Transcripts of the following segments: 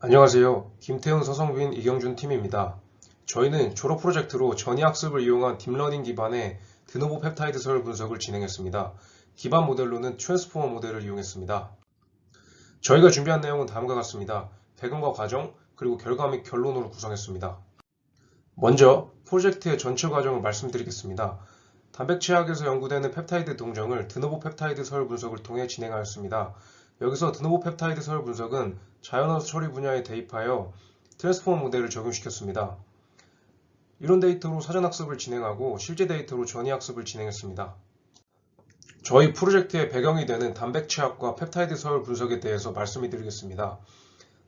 안녕하세요. 김태훈, 서성빈, 이경준 팀입니다. 저희는 졸업 프로젝트로 전이학습을 이용한 딥러닝 기반의 드노보 펩타이드 서열 분석을 진행했습니다. 기반 모델로는 트랜스포머 모델을 이용했습니다. 저희가 준비한 내용은 다음과 같습니다. 배경과 과정, 그리고 결과 및 결론으로 구성했습니다. 먼저 프로젝트의 전체 과정을 말씀드리겠습니다. 단백취약에서 연구되는 펩타이드 동정을 드노보 펩타이드 서열 분석을 통해 진행하였습니다. 여기서 드노보 펩타이드 서열 분석은 자연어서 처리 분야에 대입하여 트랜스포머 모델을 적용시켰습니다. 이론 데이터로 사전학습을 진행하고 실제 데이터로 전이학습을 진행했습니다. 저희 프로젝트의 배경이 되는 단백취약과 펩타이드 서열 분석에 대해서 말씀을 드리겠습니다.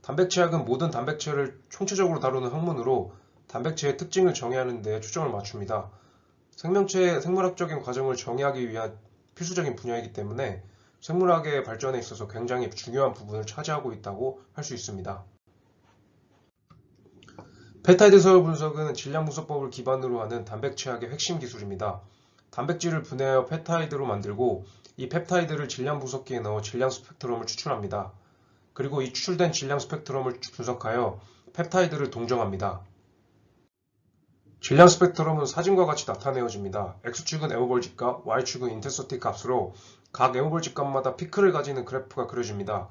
단백취약은 모든 단백체를 총체적으로 다루는 학문으로 단백체의 특징을 정의하는 데 초점을 맞춥니다. 생명체의 생물학적인 과정을 정의하기 위한 필수적인 분야이기 때문에 생물학의 발전에 있어서 굉장히 중요한 부분을 차지하고 있다고 할 수 있습니다. 펩타이드 서열 분석은 질량 분석법을 기반으로 하는 단백취약의 핵심 기술입니다. 단백질을 분해하여 펩타이드로 만들고 이 펩타이드를 질량 분석기에 넣어 질량 스펙트럼을 추출합니다. 그리고 이 추출된 질량 스펙트럼을 분석하여 펩타이드를 동정합니다. 질량 스펙트럼은 사진과 같이 나타내어집니다. X축은 에모볼집 값, Y축은 인텐서티 값으로 각 에모볼집 값마다 피크를 가지는 그래프가 그려집니다.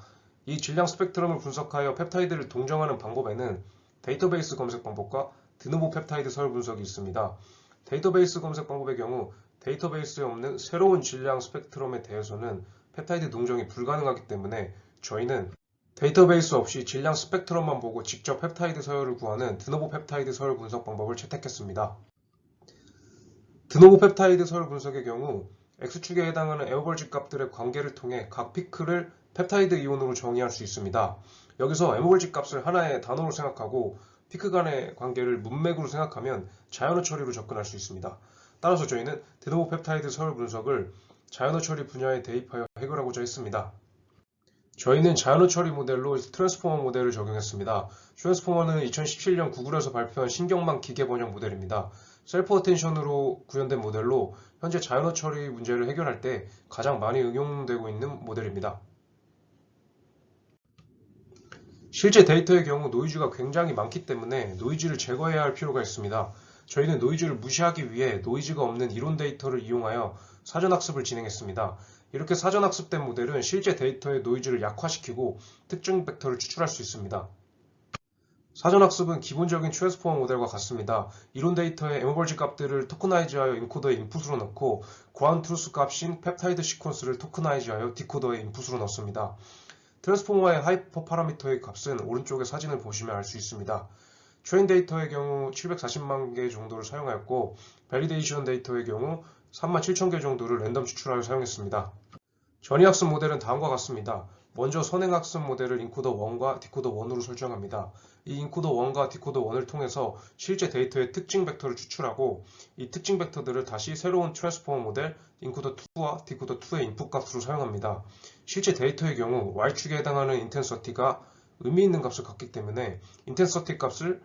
이 질량 스펙트럼을 분석하여 펩타이드를 동정하는 방법에는 데이터베이스 검색 방법과 드노보 펩타이드 서열 분석이 있습니다. 데이터베이스 검색 방법의 경우 데이터베이스에 없는 새로운 질량 스펙트럼에 대해서는 펩타이드 동정이 불가능하기 때문에 저희는 데이터베이스 없이 질량 스펙트럼만 보고 직접 펩타이드 서열을 구하는 드노보 펩타이드 서열 분석 방법을 채택했습니다. 드노보 펩타이드 서열 분석의 경우 X축에 해당하는 에어벌집 값들의 관계를 통해 각 피크를 펩타이드 이온으로 정의할 수 있습니다. 여기서 에모벌집 값을 하나의 단어로 생각하고 피크 간의 관계를 문맥으로 생각하면 자연어 처리로 접근할 수 있습니다. 따라서 저희는 드노보 펩타이드 서열 분석을 자연어 처리 분야에 대입하여 해결하고자 했습니다. 저희는 자연어 처리 모델로 트랜스포머 모델을 적용했습니다. 트랜스포머는 2017년 구글에서 발표한 신경망 기계 번역 모델입니다. 셀프 어텐션으로 구현된 모델로 현재 자연어 처리 문제를 해결할 때 가장 많이 응용되고 있는 모델입니다. 실제 데이터의 경우 노이즈가 굉장히 많기 때문에 노이즈를 제거해야 할 필요가 있습니다. 저희는 노이즈를 무시하기 위해 노이즈가 없는 이론 데이터를 이용하여 사전학습을 진행했습니다. 이렇게 사전학습된 모델은 실제 데이터의 노이즈를 약화시키고 특정 벡터를 추출할 수 있습니다. 사전학습은 기본적인 트랜스포머 모델과 같습니다. 이론 데이터의 에머벌지 값들을 토크나이즈하여 인코더에 인풋으로 넣고 그라운드 트루스 값인 펩타이드 시퀀스를 토크나이즈하여 디코더에 인풋으로 넣습니다. 트랜스포머의 하이퍼 파라미터의 값은 오른쪽의 사진을 보시면 알 수 있습니다. 트레인 데이터의 경우 740만 개 정도를 사용하였고 밸리데이션 데이터의 경우 3만 7천 개 정도를 랜덤 추출하여 사용했습니다. 전이학습 모델은 다음과 같습니다. 먼저 선행학습 모델을 인코더 1과 디코더 1으로 설정합니다. 이 인코더 1과 디코더 1을 통해서 실제 데이터의 특징 벡터를 추출하고 이 특징 벡터들을 다시 새로운 트랜스포머 모델 인코더 2와 디코더 2의 인풋 값으로 사용합니다. 실제 데이터의 경우 Y축에 해당하는 인텐서티가 의미 있는 값을 갖기 때문에 인텐서티 값을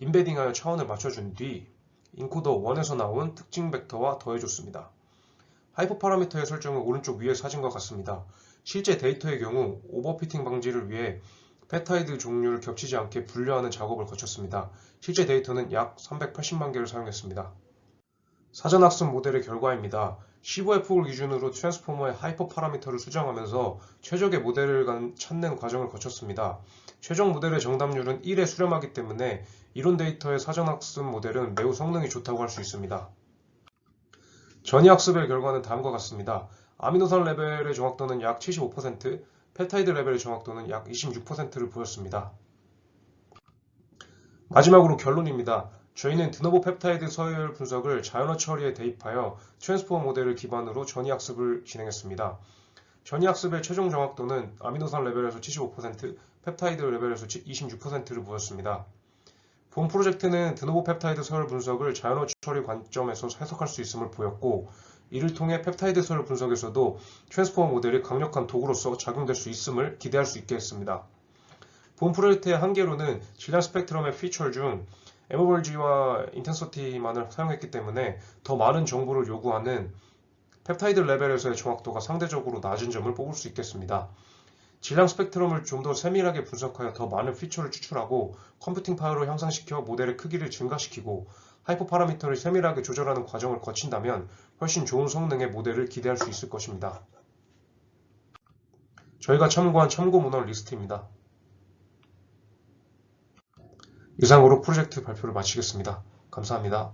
인베딩하여 차원을 맞춰준 뒤 인코더 1에서 나온 특징 벡터와 더해줬습니다. 하이퍼 파라미터의 설정은 오른쪽 위의 사진과 같습니다. 실제 데이터의 경우 오버피팅 방지를 위해 펩타이드 종류를 겹치지 않게 분류하는 작업을 거쳤습니다. 실제 데이터는 약 380만 개를 사용했습니다. 사전학습 모델의 결과입니다. 15F를 기준으로 트랜스포머의 하이퍼 파라미터를 수정하면서 최적의 모델을 찾는 과정을 거쳤습니다. 최종 모델의 정답률은 1에 수렴하기 때문에 이론 데이터의 사전학습 모델은 매우 성능이 좋다고 할 수 있습니다. 전이학습의 결과는 다음과 같습니다. 아미노산 레벨의 정확도는 약 75%, 펩타이드 레벨의 정확도는 약 26%를 보였습니다. 마지막으로 결론입니다. 저희는 드노보 펩타이드 서열 분석을 자연어 처리에 대입하여 트랜스포머 모델을 기반으로 전이학습을 진행했습니다. 전이학습의 최종 정확도는 아미노산 레벨에서 75%, 펩타이드 레벨에서 26%를 보였습니다. 본 프로젝트는 드노보 펩타이드 서열 분석을 자연어 처리 관점에서 해석할 수 있음을 보였고 이를 통해 펩타이드 서열 분석에서도 트랜스포머 모델이 강력한 도구로서 작용될 수 있음을 기대할 수 있게 했습니다. 본 프로젝트의 한계로는 질량 스펙트럼의 피처 중 에머벌지와 인텐서티만을 사용했기 때문에 더 많은 정보를 요구하는 펩타이드 레벨에서의 정확도가 상대적으로 낮은 점을 뽑을 수 있겠습니다. 질량 스펙트럼을 좀 더 세밀하게 분석하여 더 많은 피처를 추출하고 컴퓨팅 파워를 향상시켜 모델의 크기를 증가시키고 하이퍼 파라미터를 세밀하게 조절하는 과정을 거친다면 훨씬 좋은 성능의 모델을 기대할 수 있을 것입니다. 저희가 참고한 참고 문헌 리스트입니다. 이상으로 프로젝트 발표를 마치겠습니다. 감사합니다.